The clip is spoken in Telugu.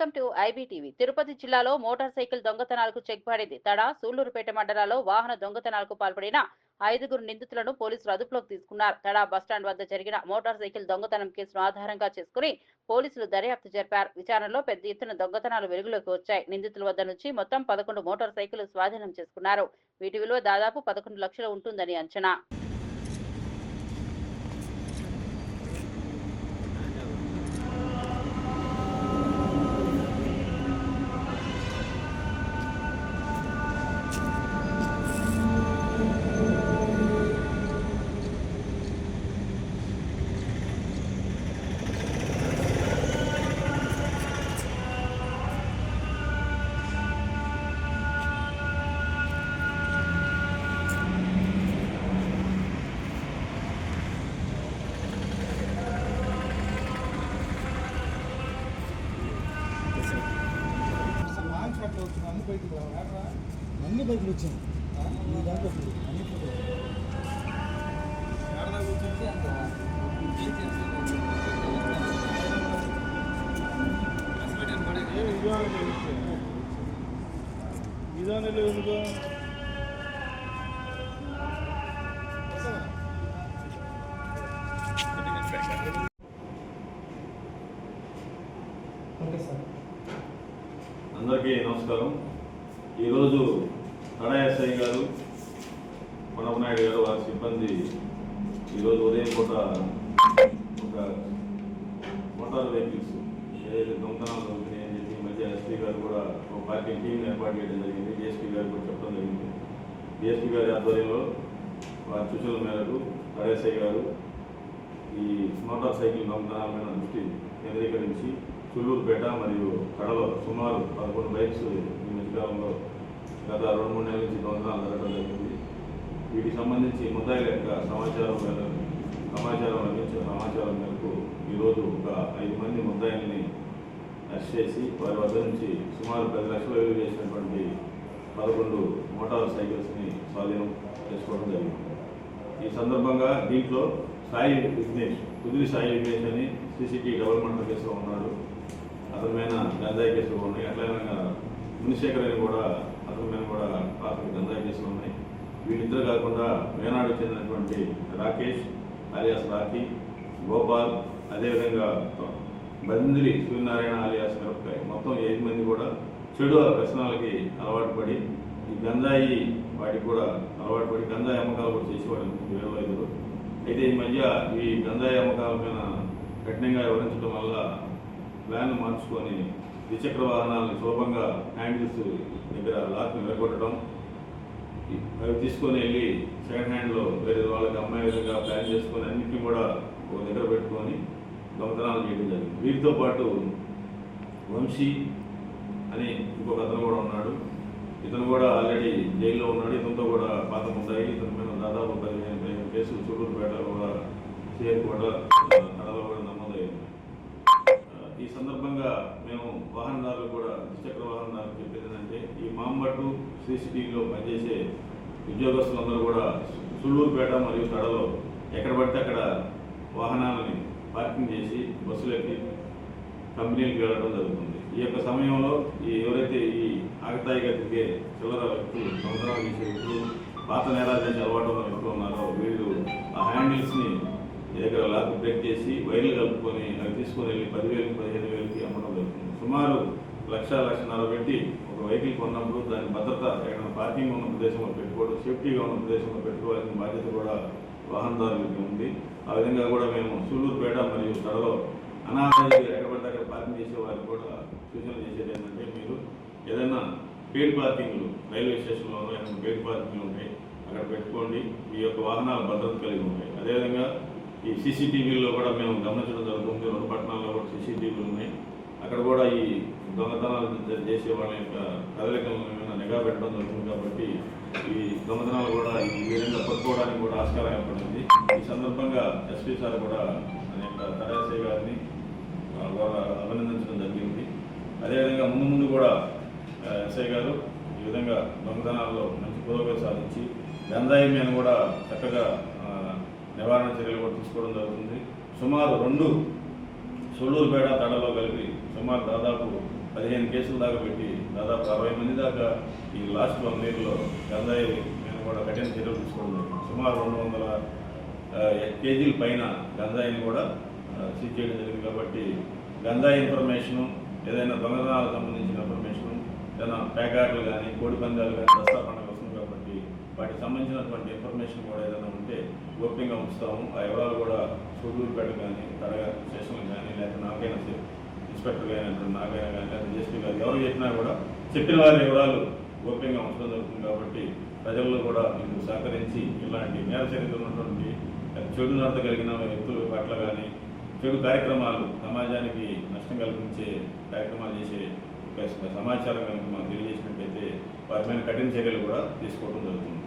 Welcome to IBTV. తిరుపతి జిల్లాలో మోటార్ సైకిల్ దొంగతనాలకు చెక్ పడింది. తడ సూళ్ళూరుపేట మండలాల్లో వాహన దొంగతనాలకు పాల్పడిన ఐదుగురు నిందితులను పోలీసులు అదుపులోకి తీసుకున్నారు. తడా బస్టాండ్ వద్ద జరిగిన మోటార్ సైకిల్ దొంగతనం కేసును ఆధారంగా చేసుకుని పోలీసులు దర్యాప్తు జరిపారు. విచారణలో పెద్ద ఎత్తున దొంగతనాలు వెలుగులోకి వచ్చాయి. నిందితుల వద్ద నుంచి మొత్తం పదకొండు మోటార్ సైకిల్ స్వాధీనం చేసుకున్నారు. వీటి విలువ దాదాపు పదకొండు లక్షలు ఉంటుందని అంచనా. బైకులు అన్ని బైకులు వచ్చాయి. దాంట్లో అన్ని ఎందుకు అందరికీ నమస్కారం. ఈరోజు తడా గారు పడమనాయుడు గారు వారి సిబ్బంది ఈరోజు ఉదయం పూట ఒక మోటార్ వెహికల్స్ ఏదైతే దొంగతనాలు దొరుకుతున్నాయి అని చెప్పి ఈ మధ్య ఎస్పీ గారు కూడా ఒక పార్టీ టీం ఏర్పాటు చేయడం జరిగింది. డిఎస్పీ గారు కూడా చెప్పడం జరిగింది. డిఎస్పీ గారి ఆధ్వర్యంలో వారి సూచనల మేరకు తడా గారు ఈ మోటార్ సైకిల్ దొంగతనాల మీద దృష్టి కేంద్రీకరించి చుల్లూరుపేట మరియు కడలో సుమారు పదకొండు బైక్స్ ఈ గత రెండు మూడు నెలల నుంచి దొంగతనాలు జరగడం జరిగింది. వీటికి సంబంధించి ముద్దాయిల యొక్క సమాచారం మేర సమాచారం లభించిన సమాచారం మేరకు ఈరోజు ఒక ఐదు మంది ముద్దాయిల్ని అరెస్ట్ చేసి వారి వద్ద నుంచి సుమారు పది లక్షలు విలువ చేసినటువంటి పదకొండు మోటార్ సైకిల్స్ని స్వాధీనం చేసుకోవడం జరిగింది. ఈ సందర్భంగా దీంట్లో సాయి విఘ్నేష్ కుదిరి సాయి విఘ్నేష్ అని సిసిటీ డెవలప్మెంట్ కేసులో ఉన్నాడు. అతని మీద గంజాయి కేసులు ఉన్నాయి. అట్లనే మునిశేఖర్ అని కూడా అతను కూడా పాత్ర గంజాయి కేసులు ఉన్నాయి. వీళ్ళిద్దరు కాకుండా మేనాడు చెందినటువంటి రాకేష్ అలియాస్ రాఖీ గోపాల్ అదేవిధంగా బందిరి సూర్యనారాయణ అలియాస్ మిరపకాయ. మొత్తం ఏడు మంది కూడా చెడు వ్యసనాలకి అలవాటు పడి ఈ గంజాయి వాటికి కూడా అలవాటు పడి గంజాయి అమ్మకాలు కూడా చేసేవాడు వేరే ఐదుగురు. అయితే ఈ మధ్య ఈ గంజాయి అమ్మకాల మీద కఠినంగా వివరించడం వల్ల ప్లాన్ మార్చుకొని ద్విచక్ర వాహనాలను సులభంగా హ్యాండిల్స్ దగ్గర లాక్ని విరగొట్టడం అవి తీసుకొని వెళ్ళి సెకండ్ హ్యాండ్లో వేరే వాళ్ళకి అమ్మాయి విధంగా ప్లాన్ చేసుకొని అన్నింటినీ కూడా ఒక దగ్గర పెట్టుకొని దొంగతనాలు చేయడం జరిగింది. వీటితో పాటు వంశీ అని ఇంకొక అతను కూడా ఉన్నాడు. ఇతను కూడా ఆల్రెడీ జైల్లో ఉన్నాడు. ఇతనితో కూడా పాత ముద్దాయి ఇతని మీద దాదాపు పదిహేను పదిహేను కేసులు సూళ్ళూరుపేటలో కూడా చేరు కూడా కడలో కూడా సందర్భంగా మేము వాహనదారులు కూడా ద్విచక్ర వాహనదారులు చెప్పేది ఏంటంటే ఈ మాంబట్టు సీసీటీవీలో పనిచేసే ఉద్యోగస్తులందరూ కూడా సుళ్ళూరుపేట మరియు తడలో ఎక్కడ పడితే అక్కడ వాహనాలని పార్కింగ్ చేసి బస్సులెక్కి కంపెనీలకు వెళ్ళడం జరుగుతుంది. ఈ యొక్క సమయంలో ఈ ఎవరైతే ఈ ఆగతాయిగా తిరిగే చిల్లర వ్యక్తులు సంవత్సరాలు చేసే వ్యక్తులు పాత నేరాలు చేసే అలవాటు ఉన్న వ్యక్తులు ఉన్నారో వీళ్ళు ఆ హ్యాండిల్స్ని దగ్గర లాక్ బ్రేక్ చేసి వైర్లు కలుపుకొని అవి తీసుకొని వెళ్ళి పదివేలు పదిహేను వేలకి అమ్మడం జరుగుతుంది. సుమారు లక్ష లక్షన్నర పెట్టి ఒక వెహికల్ కొన్నప్పుడు దాని భద్రత ఎక్కడ పార్కింగ్ ఉన్న ప్రదేశంలో పెట్టుకోవడం సేఫ్టీగా ఉన్న ప్రదేశంలో పెట్టుకోవాల్సిన బాధ్యత కూడా వాహనదారులకి ఉంది. ఆ విధంగా కూడా మేము సూళ్ళూరుపేట మరియు తడలో అనాథాలు ఎక్కడ అక్కడ పార్కింగ్ చేసే వారికి కూడా సూచనలు చేసేది ఏంటంటే మీరు ఏదైనా పెయిడ్ పార్కింగ్లు రైల్వే స్టేషన్లోనూ ఏమైనా పెయిడ్ పార్కింగ్లు ఉంటాయి అక్కడ పెట్టుకోండి. మీ యొక్క వాహనాల భద్రత కలిగి ఉంటాయి అదేవిధంగా ఈ సీసీటీవీల్లో కూడా మేము గమనించడం జరుగుతుంది. రెండు పట్టణాల్లో కూడా సీసీటీవీలు ఉన్నాయి. అక్కడ కూడా ఈ దొంగతనాలు చేసే వాళ్ళ యొక్క కదలికలను మేము నిఘా పెట్టడం జరుగుతుంది కాబట్టి ఈ దొంగతనాలు కూడా ఈ విధంగా పట్టుకోవడానికి కూడా ఆస్కారం ఏర్పడింది. ఈ సందర్భంగా ఎస్పీ సార్ కూడా అనేక తరేసే గారిని అభినందించడం జరిగింది. అదేవిధంగా ముందు ముందు కూడా ఎస్ఐ గారు ఈ విధంగా దొంగతనాల్లో మంచి పురోగతి సాధించి గంజాయి మీద కూడా చక్కగా నివారణ చర్యలు కూడా తీసుకోవడం జరుగుతుంది సుమారు రెండు సొల్లూరుపేట తడలో కలిపి సుమారు దాదాపు పదిహేను కేసుల దాకా పెట్టి దాదాపు అరవై మంది దాకా ఈ లాస్ట్ వన్ ఇయర్లో గంజాయి నేను కూడా కఠిన చర్యలు తీసుకోవడం జరిగింది. సుమారు రెండు వందల కేజీల పైన గంజాయిని కూడా సీజ్ చేయడం జరిగింది కాబట్టి గంజాయి ఇన్ఫర్మేషను ఏదైనా దొంగతనాలకు సంబంధించిన ఇన్ఫర్మేషను ఏదైనా ప్యాకాట్లు కానీ కోడి పందాలు కానీ దసరా పండుగ వస్తుంది కాబట్టి వాటికి సంబంధించినటువంటి ఇన్ఫర్మేషన్ కూడా ఏదైనా ఉంటే గోప్యంగా ఉంచుతాము. ఆ వివరాలు కూడా సూళ్ళూరుపేట కానీ తడగా స్టేషన్లు కానీ లేకపోతే నాకైనా ఇన్స్పెక్టర్ కానీ నాకైనా కానీ లేకపోతే డిఎస్పీ గారు ఎవరు చెప్పినా కూడా చెప్పిన వారి వివరాలు గోప్యంగా ఉంచడం జరుగుతుంది కాబట్టి ప్రజల్లో కూడా మీకు సహకరించి ఇలాంటి నేర చరిత్ర ఉన్నటువంటి చెడు నడత కలిగిన వ్యక్తుల పట్ల కానీ చెడు కార్యక్రమాలు సమాజానికి నష్టం కలిగించే కార్యక్రమాలు చేసే సమాచారం కనుక మాకు తెలియజేసినట్టయితే వారి మీద కఠిన చర్యలు కూడా తీసుకోవడం జరుగుతుంది.